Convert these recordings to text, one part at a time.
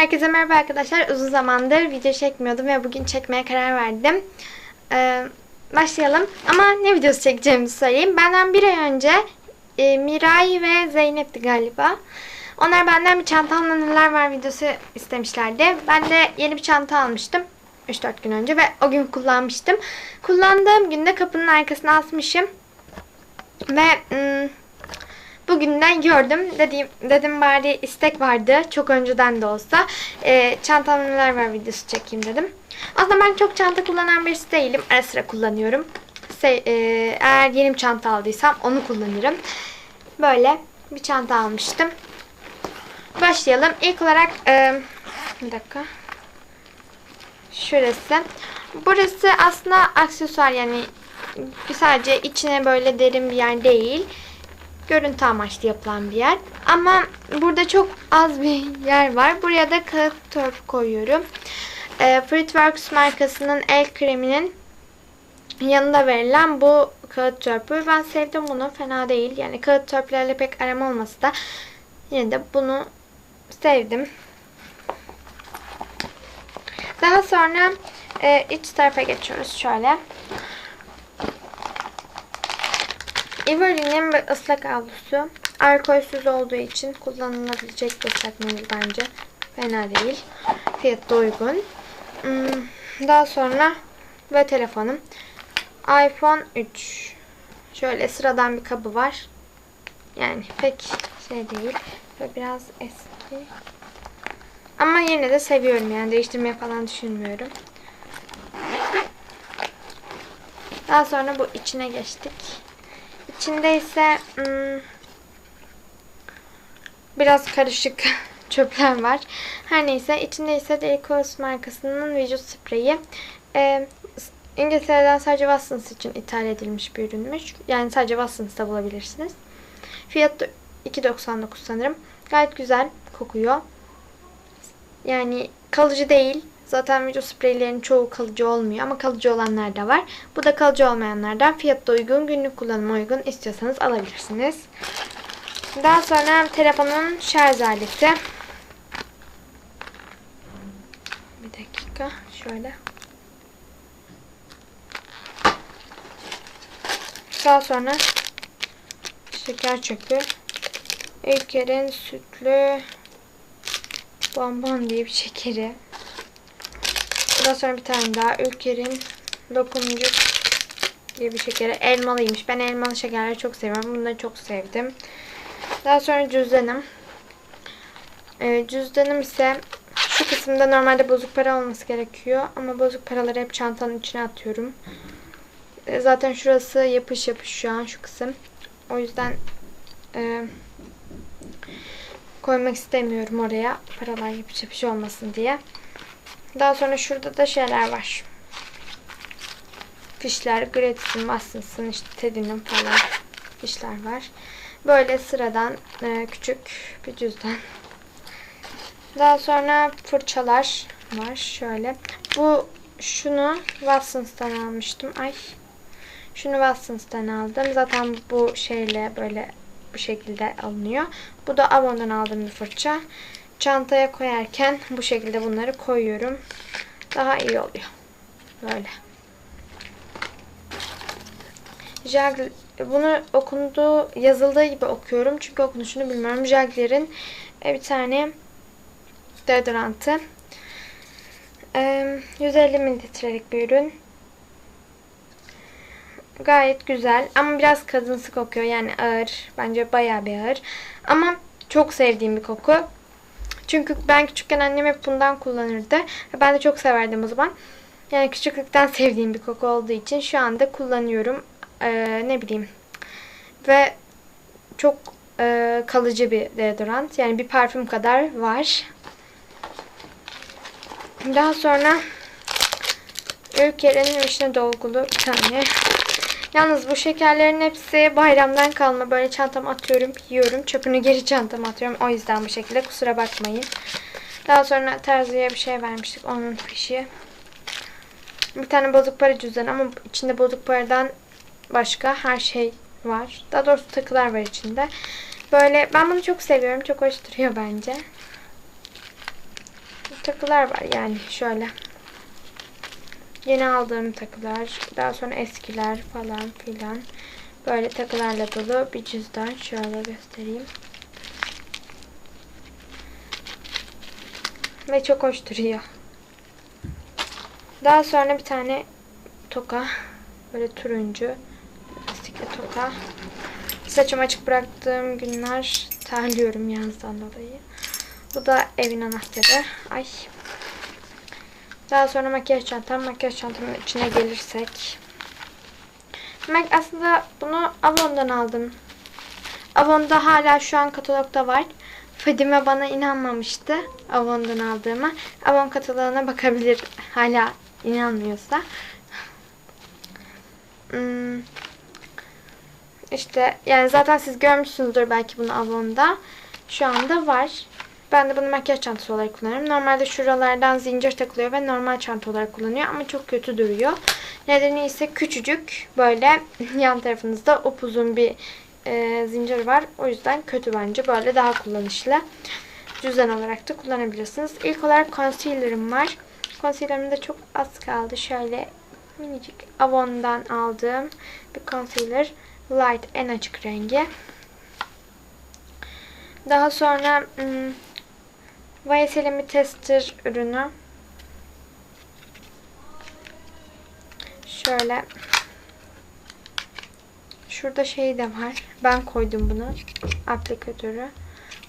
Herkese merhaba arkadaşlar. Uzun zamandır video çekmiyordum ve bugün çekmeye karar verdim. Ee, başlayalım. Ama ne videosu çekeceğimizi söyleyeyim. Benden bir ay önce e, Miray ve Zeynep'ti galiba. Onlar benden bir çantamda neler var videosu istemişlerdi. Ben de yeni bir çanta almıştım. 3-4 gün önce ve o gün kullanmıştım. Kullandığım günde kapının arkasına asmışım. Ve ım, Bugünden gördüm. Dedim, dedim bari istek vardı. Çok önceden de olsa. E, çantamda neler var videosu çekeyim dedim. Aslında ben çok çanta kullanan birisi değilim. Ara sıra kullanıyorum. Se, e, eğer yeni bir çanta aldıysam onu kullanırım. Böyle bir çanta almıştım. Başlayalım. İlk olarak e, bir dakika. Şurası. Burası aslında aksesuar yani sadece içine böyle derin bir yer değil görüntü amaçlı yapılan bir yer. Ama burada çok az bir yer var. Buraya da kağıt törpü koyuyorum. E, Fruitworks markasının el kreminin yanında verilen bu kağıt törpü. Ben sevdim bunu. Fena değil. Yani kağıt törpülerle pek aram olmasa da yine de bunu sevdim. Daha sonra e, iç tarafa geçiyoruz şöyle. Ivori'nin bir ıslak havlusu. Alkolsüz olduğu için kullanılabilecek bir mendil bence. Fena değil. Fiyatı da uygun. Hmm, Daha sonra ve telefonum. iPhone 3. Şöyle sıradan bir kabı var. Yani pek şey değil. Ve biraz eski. Ama yine de seviyorum yani. Değiştirmeye falan düşünmüyorum. Daha sonra bu içine geçtik. İçinde ise hmm, biraz karışık çöpler var. Her neyse içinde ise Delicos markasının vücut spreyi. Ee, İngiltere'den sadece Watsons için ithal edilmiş bir ürünmüş. Yani sadece Watsons'ta bulabilirsiniz. Fiyatı 2.99 sanırım. Gayet güzel kokuyor. Yani kalıcı değil. Zaten vücut spreylerin çoğu kalıcı olmuyor ama kalıcı olanlar da var. Bu da kalıcı olmayanlardan fiyatı uygun, günlük kullanıma uygun istiyorsanız alabilirsiniz. Daha sonra telefonun şarj aleti. Bir dakika şöyle. Daha sonra şeker çöpü. İlker'in sütlü bonbon diye bir şekeri. Daha sonra bir tane daha. Ülker'in lokumcuk diye bir şekeri. Elmalıymış. Ben elmalı şekerleri çok seviyorum. Bunu da çok sevdim. Daha sonra cüzdanım. Ee, cüzdanım ise şu kısımda normalde bozuk para olması gerekiyor. Ama bozuk paraları hep çantanın içine atıyorum. Ee, zaten şurası yapış yapış şu an şu kısım. O yüzden e, koymak istemiyorum oraya. Paralar yapış yapış olmasın diye. Daha sonra şurada da şeyler var. Fişler, Gratis'in, Watsons'ın, işte Teddy'nin falan fişler var. Böyle sıradan e, küçük bir cüzdan. Daha sonra fırçalar var. Şöyle. Bu şunu Watsons'tan almıştım. Ay. Şunu Watsons'tan aldım. Zaten bu şeyle böyle bu şekilde alınıyor. Bu da Avon'dan aldığım bir fırça çantaya koyarken bu şekilde bunları koyuyorum. Daha iyi oluyor. Böyle. Jag bunu okunduğu, yazıldığı gibi okuyorum. Çünkü okunuşunu bilmiyorum. Jagler'in e, bir tane deodorantı. 150 mililitrelik bir ürün. Gayet güzel. Ama biraz kadınsı kokuyor. Yani ağır. Bence bayağı bir ağır. Ama çok sevdiğim bir koku. Çünkü ben küçükken annem hep bundan kullanırdı. Ben de çok severdim o zaman. Yani küçüklükten sevdiğim bir koku olduğu için şu anda kullanıyorum. Ee, ne bileyim. Ve çok e, kalıcı bir deodorant. Yani bir parfüm kadar var. Daha sonra Ülker'in vişne dolgulu bir tane. Yalnız bu şekerlerin hepsi bayramdan kalma. Böyle çantama atıyorum, yiyorum. Çöpünü geri çantama atıyorum. O yüzden bu şekilde. Kusura bakmayın. Daha sonra terziye bir şey vermiştik. Onun fişi. Bir tane bozuk para cüzdanı ama içinde bozuk paradan başka her şey var. Daha doğrusu takılar var içinde. Böyle ben bunu çok seviyorum. Çok hoş duruyor bence. takılar var yani şöyle. Yeni aldığım takılar, daha sonra eskiler falan filan. Böyle takılarla dolu bir cüzdan. Şöyle göstereyim. Ve çok hoş duruyor. Daha sonra bir tane toka. Böyle turuncu. Lastikli toka. Saçımı açık bıraktığım günler terliyorum yazdan dolayı. Bu da evin anahtarı. Ay. Daha sonra makyaj çantam. Makyaj çantamın içine gelirsek. Ben aslında bunu Avon'dan aldım. Avon'da hala şu an katalogda var. Fadime bana inanmamıştı Avon'dan aldığıma. Avon kataloğuna bakabilir hala inanmıyorsa. Hmm. İşte yani zaten siz görmüşsünüzdür belki bunu Avon'da. Şu anda var. Ben de bunu makyaj çantası olarak kullanıyorum. Normalde şuralardan zincir takılıyor ve normal çanta olarak kullanıyor ama çok kötü duruyor. Nedeni ise küçücük böyle yan tarafınızda upuzun bir e, zincir var. O yüzden kötü bence. Böyle daha kullanışlı. Cüzdan olarak da kullanabilirsiniz. İlk olarak concealer'ım var. Concealer'ım da çok az kaldı. Şöyle minicik Avon'dan aldığım bir concealer. Light en açık rengi. Daha sonra hmm, Bir tester ürünü. Şöyle Şurada şey de var. Ben koydum bunu. Aplikatörü.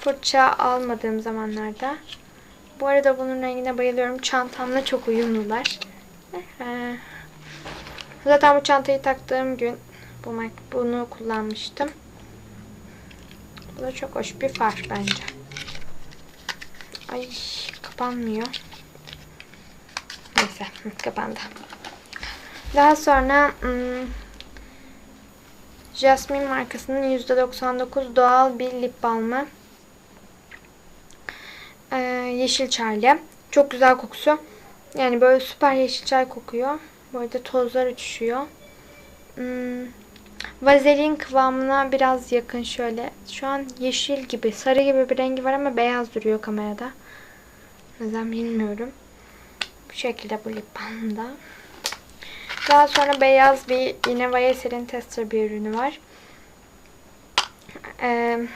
Fırça almadığım zamanlarda. Bu arada bunun rengine bayılıyorum. Çantamla çok uyumlular. Zaten bu çantayı taktığım gün bu bunu kullanmıştım. Bu da çok hoş bir far bence. Ay kapanmıyor. Neyse kapandı. Daha sonra hmm, Jasmine markasının %99 doğal bir lip balmı. Ee, yeşil çaylı. Çok güzel kokusu. Yani böyle süper yeşil çay kokuyor. Arada tozlar uçuşuyor. Hmm, vazelin kıvamına biraz yakın şöyle. Şu an yeşil gibi, sarı gibi bir rengi var ama beyaz duruyor kamerada. Neden bilmiyorum. Bu şekilde bu lip balmda. Daha sonra beyaz bir yine YSL'in tester bir ürünü var. Ee,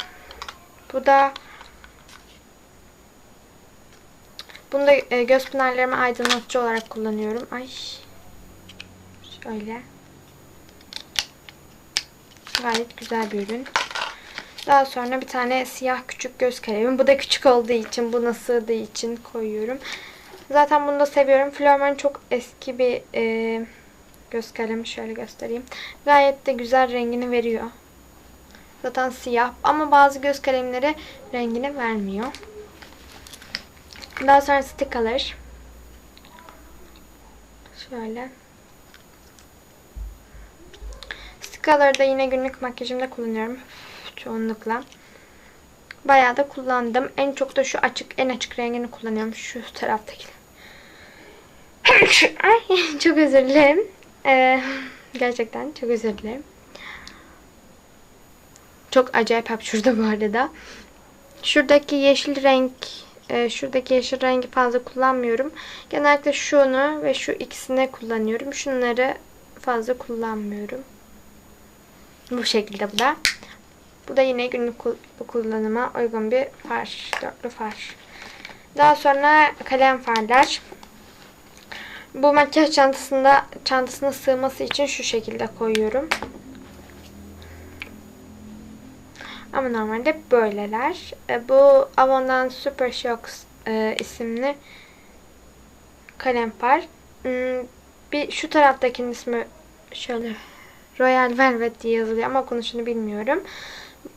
bu da bunu da e, göz pınarlarımı aydınlatıcı olarak kullanıyorum. Ay. Şöyle. Gayet güzel bir ürün. Daha sonra bir tane siyah küçük göz kalemim. Bu da küçük olduğu için, buna sığdığı için koyuyorum. Zaten bunu da seviyorum. Florman çok eski bir e, göz kalemi. Şöyle göstereyim. Gayet de güzel rengini veriyor. Zaten siyah ama bazı göz kalemleri rengini vermiyor. Daha sonra sticker. Şöyle. Stickerları da yine günlük makyajımda kullanıyorum. Çoğunlukla. Bayağı da kullandım. En çok da şu açık, en açık rengini kullanıyorum. Şu taraftaki. çok özür dilerim. Ee, gerçekten çok özür dilerim. Çok acayip hapşurdu bu arada. Şuradaki yeşil renk e, şuradaki yeşil rengi fazla kullanmıyorum. Genellikle şunu ve şu ikisini kullanıyorum. Şunları fazla kullanmıyorum. Bu şekilde bu da. Bu da yine günlük kullanıma uygun bir far. Dörtlü far. Daha sonra kalem farlar. Bu makyaj çantasında çantasına sığması için şu şekilde koyuyorum. Ama normalde böyleler. E, bu Avon'dan Super Shocks e, isimli kalem var. Hmm, bir şu taraftakinin ismi şöyle Royal Velvet diye yazılıyor ama okunuşunu bilmiyorum.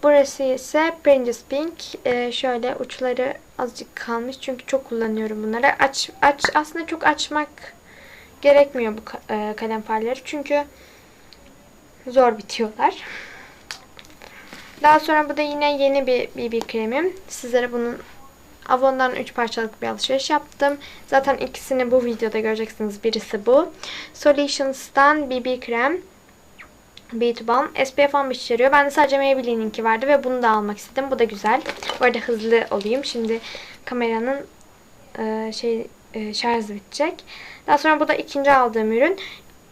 Burası ise Princess Pink. E, şöyle uçları azıcık kalmış çünkü çok kullanıyorum bunları. Aç, aç aslında çok açmak gerekmiyor bu kalem farları çünkü zor bitiyorlar. Daha sonra bu da yine yeni bir BB kremim. Sizlere bunun Avon'dan 3 parçalık bir alışveriş yaptım. Zaten ikisini bu videoda göreceksiniz. Birisi bu. Solutions'tan BB krem. Beauty Balm. SPF 15 içeriyor. Ben de sadece Maybelline'inki vardı ve bunu da almak istedim. Bu da güzel. Bu arada hızlı olayım. Şimdi kameranın e, şey e, şarj bitecek. Daha sonra bu da ikinci aldığım ürün.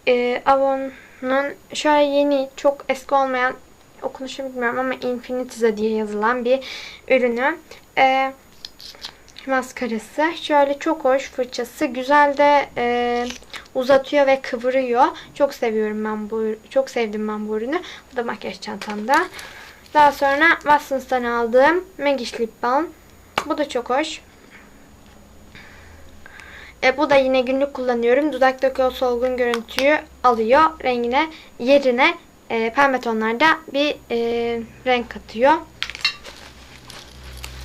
E, Avon'un şöyle yeni çok eski olmayan okunuşunu bilmiyorum ama Infinitize diye yazılan bir ürünü. E, maskarası. Şöyle çok hoş fırçası. Güzel de e, uzatıyor ve kıvırıyor. Çok seviyorum ben bu çok sevdim ben bu ürünü. Bu da makyaj çantamda. Daha sonra Watsons'tan aldığım Magic Lip Balm. Bu da çok hoş. E, bu da yine günlük kullanıyorum. Dudaktaki o solgun görüntüyü alıyor. Rengine, yerine e, pembe tonlarda bir e, renk katıyor.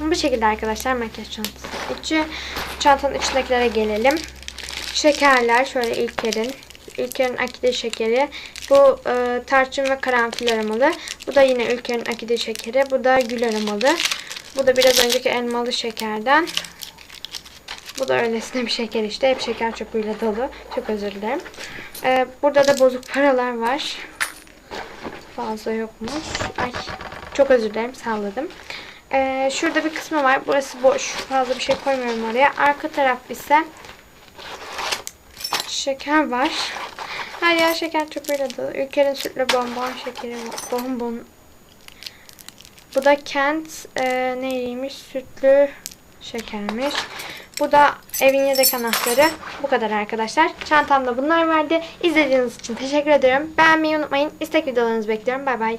Bu şekilde arkadaşlar makyaj çantası içi. Çantanın içindekilere gelelim. Şekerler şöyle İlker'in. İlker'in akide şekeri. Bu e, tarçın ve karanfil aromalı. Bu da yine Ülker'in akide şekeri. Bu da gül aromalı. Bu da biraz önceki elmalı şekerden. Bu da öylesine bir şeker işte. Hep şeker çöpüyle dolu. Çok özür dilerim. E, burada da bozuk paralar var. Fazla yokmuş. Ay çok özür dilerim salladım. Ee, şurada bir kısmı var. Burası boş. Fazla bir şey koymuyorum oraya. Arka taraf ise şeker var. Her yer şeker çöpüyle dolu. Ülkenin sütlü bonbon şekeri. Bonbon. Bu da Kent e, neymiş? Sütlü şekermiş. Bu da evin yedek anahtarı. Bu kadar arkadaşlar. Çantamda bunlar vardı. İzlediğiniz için teşekkür ederim. Beğenmeyi unutmayın. İstek videolarınızı bekliyorum. Bay bay.